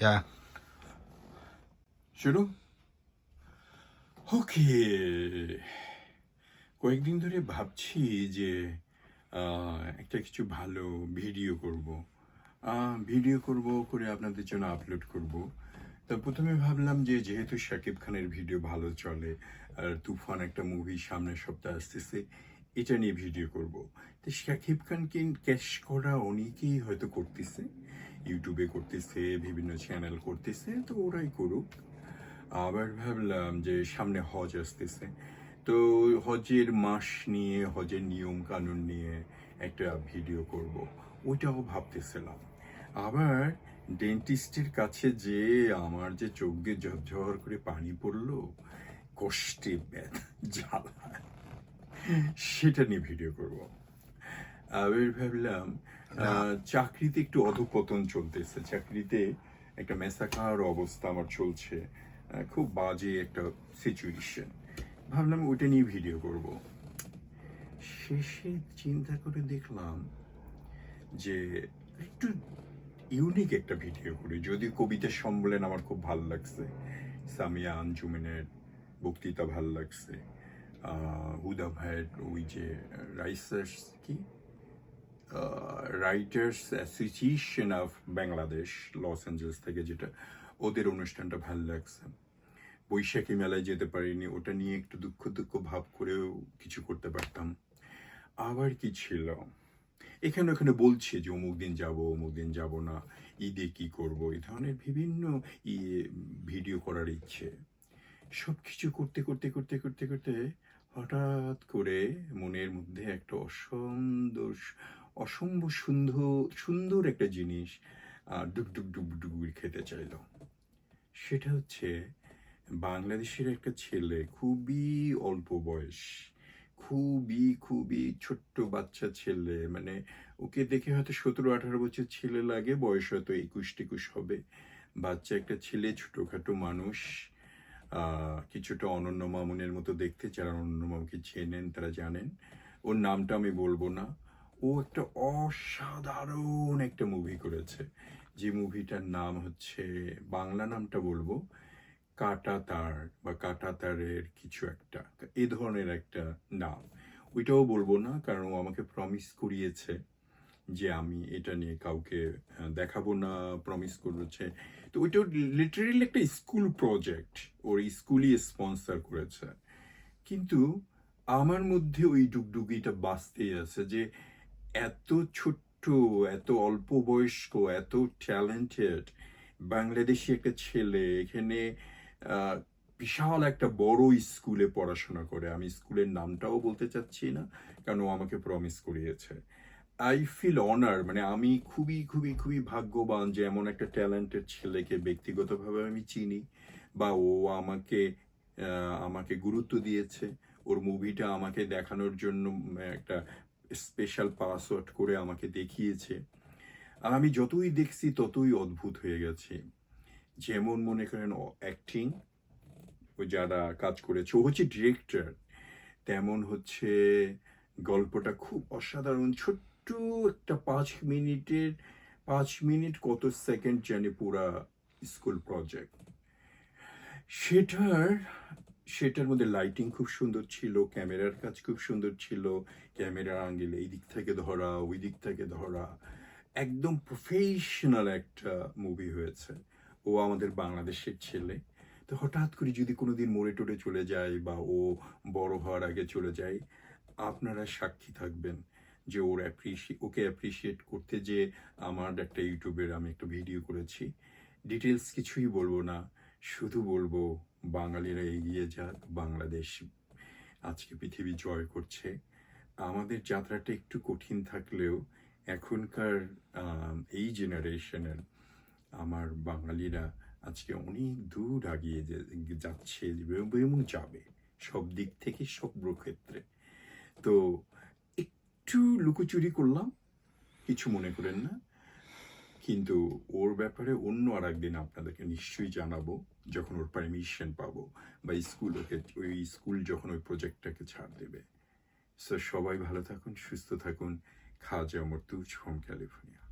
Yeah. শুরু ওকে কয়েকদিন ধরে ভাবছি যে একটা কিছু ভালো ভিডিও করব। ভিডিও করব, করে আপনাদের জন্য আপলোড করব। তো প্রথমে ভাবলাম যে, যেহেতু শাকিব খানের ভিডিও ভালো চলে, আর তুফান একটা মুভি সামনের সপ্তাহে আসতেছে এটা নিয়ে ভিডিও করব। তো শাকিব খানকে ক্যাশ করা অনেকেই হয়তো করতেছে ইউটিউবে করতেছে, বিভিন্ন চ্যানেল করতেছে, তো ওরাই করুক। আবার ভাবলাম যে সামনে হজ আসতেছে। তো হজের মাস নিয়ে, হজের নিয়ম কানুন নিয়ে একটা ভিডিও করব। ওইটাও ভাবতেছিলাম। আবার ডেন্টিস্টের কাছে যে আমার যে চোখ দিয়ে ঝরঝর করে পানি পড়ল, কষ্টে ব্যথা, জ্বালা। সেটা নিয়ে ভিডিও করব। আমি ভাবলাম চাকরিতে একটু অধপতন চলতেছে। চাকরিতে একটা মেসাকার অবস্থা আমার চলছে। খুব বাজে একটা সিচুয়েশন ভাবলাম ওইটা নিয়ে ভিডিও করব। শেষে চিন্তা করে দেখলাম যে একটু ইউনিক একটা ভিডিও করি। যদি কবিতা সম্মেলন আমার খুব ভালো লাগছে। সামিয়া আঞ্জুমেনের বক্তৃতা ভালো লাগছে। হুদা ভাইয়ের ওই যে রাইসার্স কি writers association of Bangladesh Los Angeles থেকে যেটা ওদের অনুষ্ঠানটা ভালো লাগছে। বৈশাখী মেলায় যেতে পারিনি, ওটা নিয়ে একটু দুঃখ দুঃখ ভাব করেও কিছু করতে পারতাম। আবার কি ছিল? এখানে ওখানে বলছে যে অমুক দিন যাব, অমুক দিন যাব না, ঈদে কি করব? এই ধরনের বিভিন্ন ইয়ে ভিডিও করার ইচ্ছে। সব কিছু করতে করতে করতে করতে করতে হঠাৎ করে মনের মধ্যে একটা অসুন্দর অসম্ভব সুন্দর সুন্দর একটা জিনিস আহ, ডুব ডুব ডুব ডুব খেতে চাইলো। সেটা হচ্ছে বাংলাদেশের একটা ছেলে খুবই অল্প বয়স খুবই খুবই ছোট্ট বাচ্চা ছেলে মানে ওকে দেখে হয়তো সতেরো আঠারো বছর ছেলে লাগে বয়স হয়তো একুশ টেকুশ হবে। বাচ্চা একটা ছেলে ছোটখাটো মানুষ কিছুটা অনন্য মামুনের মতো দেখতে যারা অনন্য মামুকে চেনেন, তারা জানেন। ওর নামটা আমি বলব না। ও একটা অসাধারণ একটা মুভি করেছে। যে মুভিটার নাম হচ্ছে, বাংলা নামটা বলব, কাটা তার বা কাটা তারের কিছু একটা, এ ধরনের একটা নাম। ওইটাও বলব না, কারণ ও আমাকে প্রমিস করিয়েছে। যে আমি এটা নিয়ে কাউকে দেখাবো না প্রমিস করেছে তো ওইটা লিটারেলি একটা স্কুল প্রজেক্ট ওর স্কুলই স্পন্সর করেছে। কিন্তু আমার মধ্যে ওই ডুগডুগিটা বাঁচতেই আছে যে এত ছোট্ট, এত অল্প বয়স্ক, এত ট্যালেন্টেড বাংলাদেশি একটা ছেলে, এখানে বিশাল একটা বড় স্কুলে পড়াশোনা করে। আমি স্কুলের নামটাও বলতে চাচ্ছি না, কারণ ও আমাকে প্রমিস করিয়েছে। আই ফিল অনার মানে আমি খুবই খুবই খুবই ভাগ্যবান যে এমন একটা ট্যালেন্টেড ছেলেকে ব্যক্তিগতভাবে আমি চিনি বা ও আমাকে আমাকে গুরুত্ব দিয়েছে। ওর মুভিটা আমাকে দেখানোর জন্য একটা স্পেশাল পাসওয়ার্ড করে আমাকে দেখিয়েছে। আর আমি যতই দেখছি ততই অদ্ভুত হয়ে গেছে। যেমন মনে করেন অ্যাক্টিং ও যারা কাজ করেছে, ও হচ্ছে ডিরেক্টর তেমন হচ্ছে গল্পটা খুব অসাধারণ, ছোট্ট একটা পাঁচ মিনিটের, পাঁচ মিনিট কত সেকেন্ড জানে পুরা স্কুল প্রজেক্ট সেটার সেটার মধ্যে লাইটিং খুব সুন্দর ছিল ক্যামেরার কাজ খুব সুন্দর ছিল ক্যামেরার আঙ্গেল এই দিক থেকে ধরা, ওই দিক থেকে ধরা। একদম প্রফেশনাল একটা মুভি হয়েছে। ও আমাদের বাংলাদেশের ছেলে। তো হঠাৎ করে যদি কোনো দিন মোড়ে টোড়ে চলে যায় বা ও বড় হওয়ার আগে চলে যায়, আপনারা সাক্ষী থাকবেন। যে ওর অ্যাপ্রিসিয়ে ওকে অ্যাপ্রিসিয়েট করতে যে আমার একটা ইউটিউবের আমি একটা ভিডিও করেছি। ডিটেলস কিছুই বলব না, শুধু বলব বাঙালিরা এগিয়ে যাক, বাংলাদেশ আজকে পৃথিবী জয় করছে। আমাদের যাত্রাটা একটু কঠিন থাকলেও এখনকার এই জেনারেশনের আমার বাঙালিরা আজকে অনেক দূর আগিয়ে যাচ্ছে এবং যাবে সব দিক থেকে সব ক্ষেত্রে তো একটু লুকোচুরি করলাম, কিছু মনে করেন না। কিন্তু ওর ব্যাপারে অন্য আর একদিন আপনাদেরকে নিশ্চয়ই জানাব, যখন ওর পারমিশন পাবো, বা স্কুল ওকে, ওই স্কুল যখন ওই প্রজেক্টটাকে ছাড় দেবে। সো সবাই ভালো থাকুন, সুস্থ থাকুন। খাওয়া খাজা মর্তুজ ফ্রম ক্যালিফোর্নিয়া